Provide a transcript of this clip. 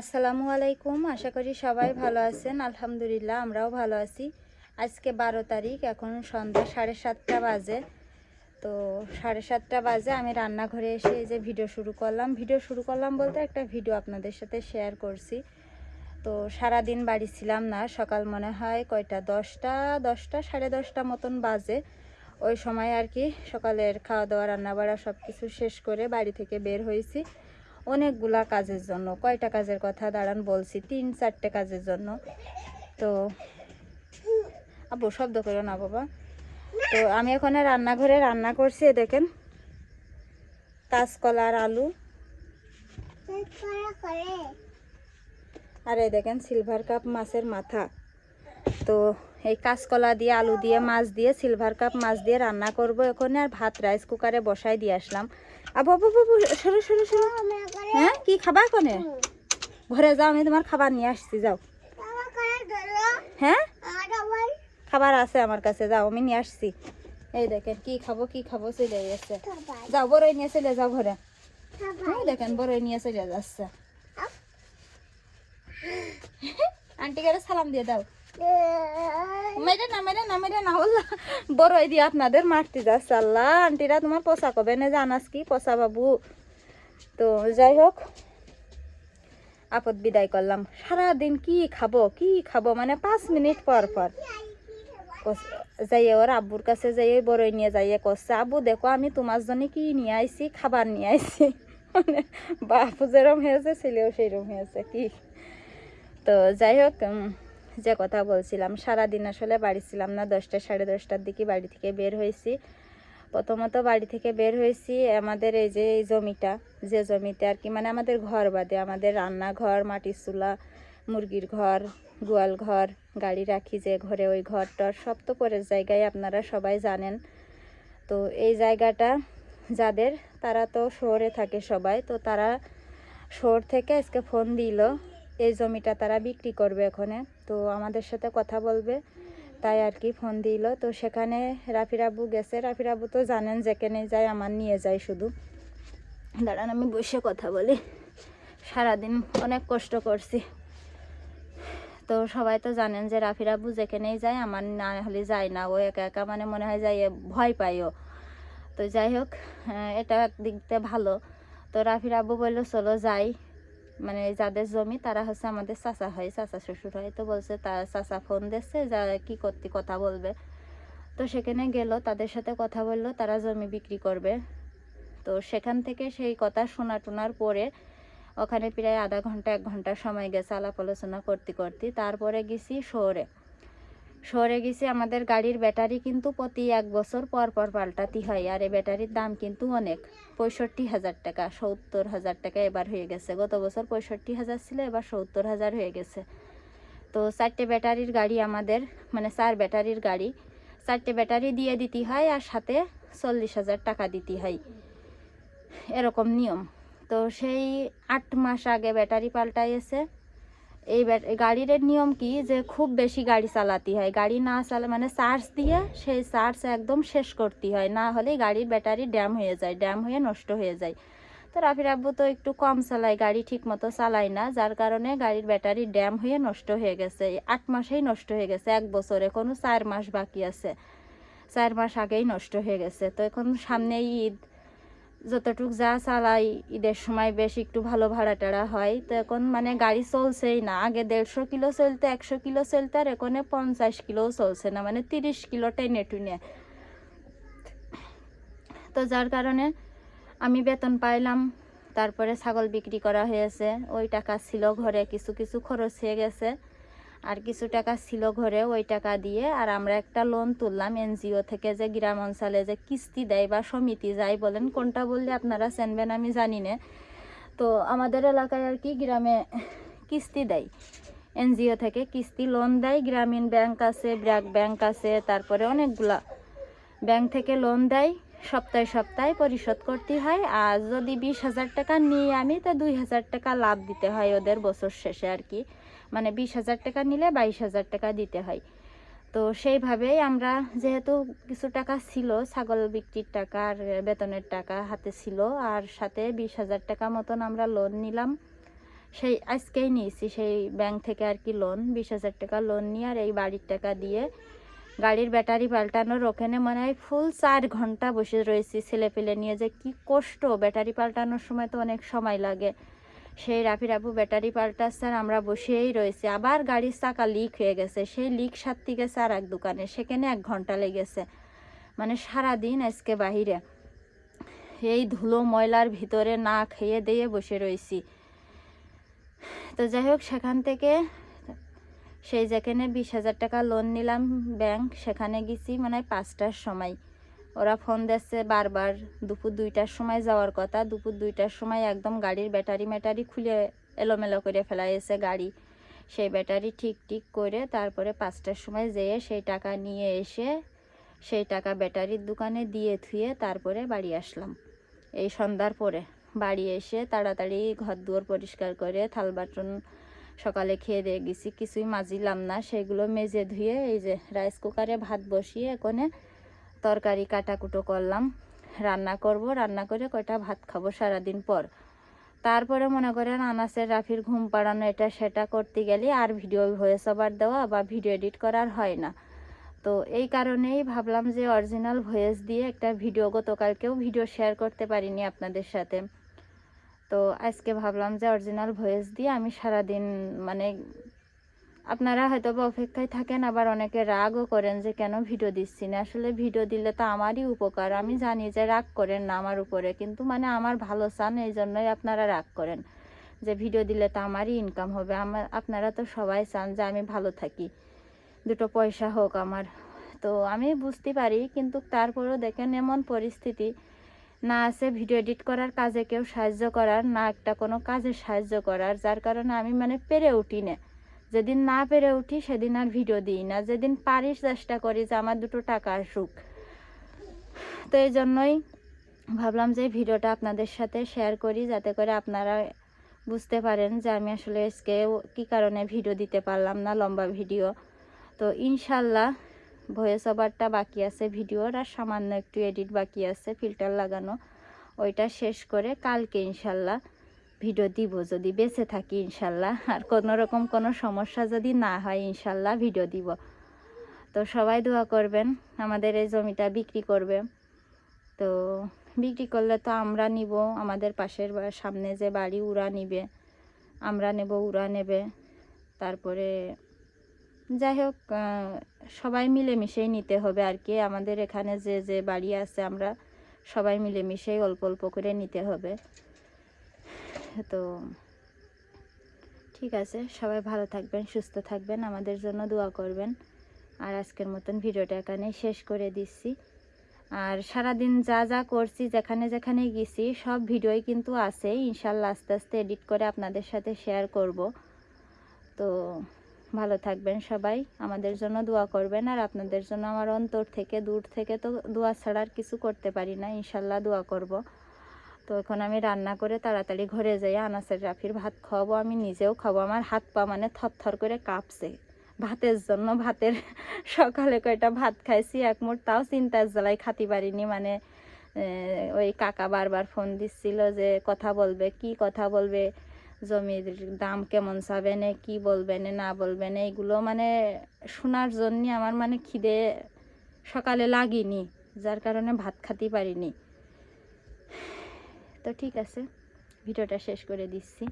আসসালামু আলাইকুম, আশা করি সবাই ভালো আছেন। আলহামদুলিল্লাহ, আমরাও ভালো আছি। আজকে বারো তারিখ, এখন সন্ধ্যা সাড়ে সাতটা বাজে। তো সাড়ে সাতটা বাজে, আমি রান্নাঘরে এসে যে ভিডিও শুরু করলাম। ভিডিও শুরু করলাম বলতে একটা ভিডিও আপনাদের সাথে শেয়ার করছি। তো সারা দিন বাড়ি ছিলাম না, সকাল মনে হয় কয়টা? দশটা দশটা, সাড়ে দশটা মতন বাজে। ওই সময় আর কি সকালের খাওয়া দাওয়া রান্না বাড়া সব কিছু শেষ করে বাড়ি থেকে বের হয়েছি। অনেকগুলা কাজের জন্য। কয়টা কাজের কথা? দাঁড়ান, বলছি তিন, চারটে কাজের জন্য। তো আবু শব্দ করো না, বাবা। তো, আমি ওখানে রান্নাঘরে রান্না করছি, দেখেন। কাঁচকলা আর আলু। আর এই দেখেন সিলভার কাপ মাছের মাথা। তো এই কাঁচকলা দিয়ে আলু দিয়ে মাছ দিয়ে সিলভার কাপ মাছ দিয়ে রান্না করব। এখানে আর ভাত রাইস কুকারে বসাই দিয়ে আসলাম। আবু আবু বাবু সরো সরো সরো। হ্যাঁ কি খাবা কোনে ঘরে যাও আমি তোমার খাবার নিয়ে আসছি যাও। হ্যাঁ? খাবার আছে আমার কাছে যাও আমি নিয়ে আসছি। এই দেখেন কি খাব কি খাব চলে যাচ্ছে যাও বড়ই নিয়ে চলে যাও ঘরে। দেখেন বড়ই নিয়ে চলে যাচ্ছে। আন্টি আন্টিকে সালাম দিয়ে দাও। মেরে না মেরে না মেরে না বললা বড়ই দিয়ে আপনাদের মারতে যাচ্ছে, আল্লাহ। আন্টিরা তোমার পোষা কবে? না জানাস কি পোষা বাবু। তো যাই হোক, আপদ বিদায় করলাম। সারাদিন কি খাব কি খাব? মানে পাঁচ মিনিট পর পর। যাইয়ে ওর আব্বুর কাছে যাইয়ে বড়ই নিয়ে যাইয়ে করছে আব্বু, দেখো আমি তোমার জন্য কি নিয়ে আইছি? খাবার নিয়ে আইছি। মানে বাপু যেরম হয়েছে, ছেলেও সেইরকম হয়েছে, কি? তো যাই হোক যে কথা বলছিলাম, সারাদিন আসলে বাড়ি ছিলাম না, দশটা সাড়ে দশটার দিকে বাড়ি থেকে বের হয়েছি। প্রথমত বাড়ি থেকে বের হয়েছি, আমাদের এই যে এই জমিটা, যে জমিতে আর কি মানে আমাদের ঘর বাদে, আমাদের রান্নাঘর, মাটির চুলা, মুরগির ঘর, গোয়াল ঘর, গাড়ি রাখি যে ঘরে, ওই ঘরটার সব তো পরের জায়গায় আপনারা সবাই জানেন। তো এই জায়গাটা যাদের, তারা তো শহরে থাকে সবাই, তো তারা শহর থেকে আজকে ফোন দিল এই জমিটা তারা বিক্রি করবে এখানে। তো আমাদের সাথে কথা বলবে, তাই আর কি ফোন দিল। তো সেখানে রাফির আব্বু গেছে। রাফির আব্বু তো জানেন যেখানে যায়, আমার নিয়ে যায় শুধু। দাঁড়ান, আমি বসে কথা বলি। সারাদিন অনেক কষ্ট করছি। তো সবাই তো জানেন যে রাফির আব্বু যেখানেই যায়, আমার না হলে যায় না। ও একা একা মানে মনে হয় যায় ভয় পায় ও। তো যাই হোক এটা একদিক ভালো। তো রাফির আব্বু বলল, চলো যাই। মানে যাদের জমি তারা হচ্ছে আমাদের চাচা হয়, চাচা শ্বশুর হয়। তো বলছে তার চাচা ফোন দিচ্ছে যা কি করতে কথা বলবে। তো সেখানে গেল, তাদের সাথে কথা বলল, তারা জমি বিক্রি করবে। তো সেখান থেকে সেই কথা শোনা টোনার পরে ওখানে প্রায় আধা ঘণ্টা, এক ঘণ্টা সময় গেছে আলাপ আলোচনা করতে করতে। তারপরে গেছি শহরে। শহরে গেছে, আমাদের গাড়ির ব্যাটারি কিন্তু প্রতি এক বছর পর পর পাল্টাতে হয় আর এই ব্যাটারির দাম কিন্তু অনেক। পঁয়ষট্টি হাজার টাকা, সত্তর হাজার টাকা এবার হয়ে গেছে। গত বছর পঁয়ষট্টি হাজার ছিল, এবার সত্তর হাজার হয়ে গেছে। তো চারটে ব্যাটারির গাড়ি আমাদের মানে চার ব্যাটারির গাড়ি, চারটে ব্যাটারি দিয়ে দিতে হয় আর সাথে চল্লিশ হাজার টাকা দিতে হয়। এরকম নিয়ম। তো সেই আট মাস আগে ব্যাটারি পাল্টাইছে এই গাড়ির নিয়ম কি যে খুব বেশি গাড়ি চালাতে হয়। গাড়ি না চালা মানে চার্জ দিয়ে সেই চার্জ একদম শেষ করতে হয়। না হলে গাড়ির ব্যাটারি ড্যাম হয়ে যায় ড্যাম হয়ে নষ্ট হয়ে যায়। তো রাফির আব্বু তো একটু কম চালায়, গাড়ি ঠিক মতো চালায় না, যার কারণে গাড়ির ব্যাটারি ড্যাম হয়ে নষ্ট হয়ে গেছে। আট মাসেই নষ্ট হয়ে গেছে, এক বছরে কোনো চার মাস বাকি আছে। চার মাস আগেই নষ্ট হয়ে গেছে। তো এখন সামনে ঈদ যতটুক যা চালাই, ঈদের সময় বেশ একটু ভালো ভাড়া টাড়া হয়। তো এখন মানে গাড়ি চলছেই না। আগে দেড়শো কিলো চলতে, একশো কিলো চলতে, আর এখানে পঞ্চাশ কিলোও চলছে না মানে তিরিশ কিলো টেনে টুনে। তো যার কারণে আমি বেতন পাইলাম, তারপরে ছাগল বিক্রি করা হয়েছে। ওই টাকা ছিল ঘরে, কিছু কিছু খরচ হয়ে গেছে। আর কিছু টাকা ছিল ঘরে, ওই টাকা দিয়ে। আর আমরা একটা লোন তুললাম এনজিও থেকে যে গ্রাম অঞ্চলে যে কিস্তি দেয় বা সমিতি যায় বলেন, কোনটা বললে আপনারা চেনবেন আমি জানি না। তো আমাদের এলাকায় আর কি গ্রামে কিস্তি দেয়। এনজিও থেকে কিস্তি লোন দেয়, গ্রামীণ ব্যাংক আছে, ব্র্যাক ব্যাংক আছে, তারপরে অনেকগুলা ব্যাংক থেকে লোন দেয়। সপ্তাহে সপ্তাহে পরিশোধ করতে হয়। আর যদি বিশ হাজার টাকা নিই আমি, তা দুই হাজার টাকা লাভ দিতে হয় ওদের বছর শেষে আর কি। মানে বিশ হাজার টাকা নিলে বাইশ হাজার টাকা দিতে হয়। তো সেইভাবেই আমরা যেহেতু কিছু টাকা ছিল, ছাগল বিক্রির টাকা আর বেতনের টাকা হাতে ছিল, আর সাথে বিশ হাজার টাকা মতন আমরা লোন নিলাম। সেই আজকেই নিয়েছি, সেই ব্যাংক থেকে আর কি লোন বিশ হাজার টাকা লোন নিয়ে আর এই বাড়ির টাকা দিয়ে গাড়ির ব্যাটারি পাল্টানোর ওখানে মনে হয় ফুল চার ঘণ্টা বসে রয়েছি ছেলে পেলে নিয়ে যে কি কষ্ট, ব্যাটারি পাল্টানোর সময় তো অনেক সময় লাগে। সেই রাফি রাবু ব্যাটারি পাল্টাচ্ছে স্যার আমরা বসেই রয়েছি। আবার গাড়ির চাকা লিক হয়ে গেছে। সেই লিক গেছে আর এক দোকানে। সেখানে এক ঘণ্টা লেগেছে। মানে সারাদিন আজকে বাহিরে। এই ধুলো ময়লার ভিতরে না খেয়ে দিয়ে বসে রয়েছি। তো যাই হোক, সেখান থেকে সেই যেখানে বিশ হাজার টাকা লোন নিলাম ব্যাংক সেখানে গেছি মানে পাঁচটার সময়। ওরা ফোন দিচ্ছে বারবার, দুপুর দুইটার সময় যাওয়ার কথা। দুপুর দুইটার সময় একদম গাড়ির ব্যাটারি ম্যাটারি খুলে এলোমেলো করে ফেলাইছে গাড়ি। সেই ব্যাটারি ঠিক ঠিক করে তারপরে পাঁচটার সময় যেয়ে সেই টাকা নিয়ে এসে সেই টাকা ব্যাটারির দোকানে দিয়ে থুয়ে তারপরে বাড়ি আসলাম। এই সন্ধ্যার পরে বাড়ি এসে তাড়াতাড়ি ঘর দুয়ার পরিষ্কার করে, থাল বাটন সকালে খেয়ে দিয়ে গেছি। কিছুই মাজিলাম না, সেগুলো মেজে ধুয়ে এই যে রাইস কুকারে ভাত বসিয়ে এখানে তরকারি কাটাকুটো করলাম। রান্না করব, রান্না করে কয়টা ভাত খাব সারাদিন পর। তারপরে মনে করেন আনাসের রাফির ঘুম পাড়ানো এটা সেটা করতে গেলে আর ভিডিও ভয়েস ওভার দেওয়া বা ভিডিও এডিট করার হয় না। তো এই কারণেই ভাবলাম যে অরিজিনাল ভয়েস দিয়ে একটা ভিডিও গতকালকেও ভিডিও শেয়ার করতে পারিনি আপনাদের সাথে। তো আজকে ভাবলাম যে অরিজিনাল ভয়েস দিয়ে আমি সারাদিন মানে আপনারা হয়তো বা অপেক্ষায় থাকেন, আবার অনেকে রাগও করেন যে, কেন ভিডিও দিচ্ছি না? আসলে ভিডিও দিলে তো আমারই উপকার। আমি জানি যে, রাগ করেন না আমার উপরে, কিন্তু মানে আমার ভালো চান, এই জন্যই আপনারা রাগ করেন। যে, ভিডিও দিলে তো আমারই ইনকাম হবে। আমার আপনারা তো সবাই চান যে, আমি ভালো থাকি। দুটো পয়সা হোক আমার। তো আমি বুঝতে পারি, কিন্তু তারপরেও দেখেন এমন পরিস্থিতি। না আছে ভিডিও এডিট করার কাজে কেউ সাহায্য করার, না একটা কোনো কাজে সাহায্য করার, যার কারণে আমি মানে পেরে উঠি না। যেদিন না পেরে উঠি, সেদিন আর ভিডিও দিই না। যেদিন পারি চেষ্টা করি যে আমার দুটো টাকা আসুক। তো এই জন্যই ভাবলাম যে ভিডিওটা আপনাদের সাথে শেয়ার করি, যাতে করে আপনারা বুঝতে পারেন যে আমি আসলে আজকে কী কারণে ভিডিও দিতে পারলাম না লম্বা ভিডিও তো ইনশাল্লাহ ভয়েস ওভারটা বাকি আছে ভিডিওর আর সামান্য একটু এডিট বাকি আছে ফিল্টার লাগানো। ওইটা শেষ করে কালকে ইনশাল্লাহ ভিডিও দিব যদি বেঁচে থাকি ইনশাল্লাহ। আর কোনো রকম কোনো সমস্যা যদি না হয় ইনশাল্লাহ ভিডিও দিব। তো সবাই দোয়া করবেন, আমাদের এই জমিটা বিক্রি করবে। তো বিক্রি করলে তো আমরা নিব, আমাদের পাশের সামনে যে বাড়ি উড়া নিবে, আমরা নেব, উড়া নেবে। তারপরে যাই হোক সবাই মিলেমিশেই নিতে হবে আর কি। আমাদের এখানে যে যে বাড়ি আছে, আমরা সবাই মিলেমিশেই অল্প অল্প করে নিতে হবে। তো ঠিক আছে, সবাই ভালো থাকবেন, সুস্থ থাকবেন, আমাদের জন্য দোয়া করবেন। আর আজকের মতন ভিডিওটা এখানে শেষ করে দিচ্ছি। আর সারাদিন যা যা করছি, যেখানে যেখানে গেছি, সব ভিডিওই কিন্তু আছে। ইনশাল্লাহ আস্তে আস্তে এডিট করে আপনাদের সাথে শেয়ার করব। তো ভালো থাকবেন সবাই, আমাদের জন্য দোয়া করবেন। আর আপনাদের জন্য আমার অন্তর থেকে, দূর থেকে তো দোয়া ছাড়া আর কিছু করতে পারি না। ইনশাল্লাহ দোয়া করব। তো এখন আমি রান্না করে তাড়াতাড়ি ঘরে যাই, আনাসের রাফির ভাত খাওয়াবো, আমি নিজেও খাব আমার হাত পা মানে থরথর করে কাঁপছে। ভাতের জন্য ভাতের সকালে কয়টা ভাত খাইছি, এক মুঠ তাও চিন্তার জ্বালায় খাতে পারিনি। মানে ওই কাকা বারবার ফোন দিচ্ছিল যে কথা বলবে, কি কথা বলবে, জমির দাম কেমন চাবেন কি বলবেন না বলবেন এইগুলো মানে শোনার জন্য আমার মানে খিদে সকালে লাগেনি, যার কারণে ভাত খাতে পারিনি। তো ঠিক আছে ভিডিওটা শেষ করে দিচ্ছি।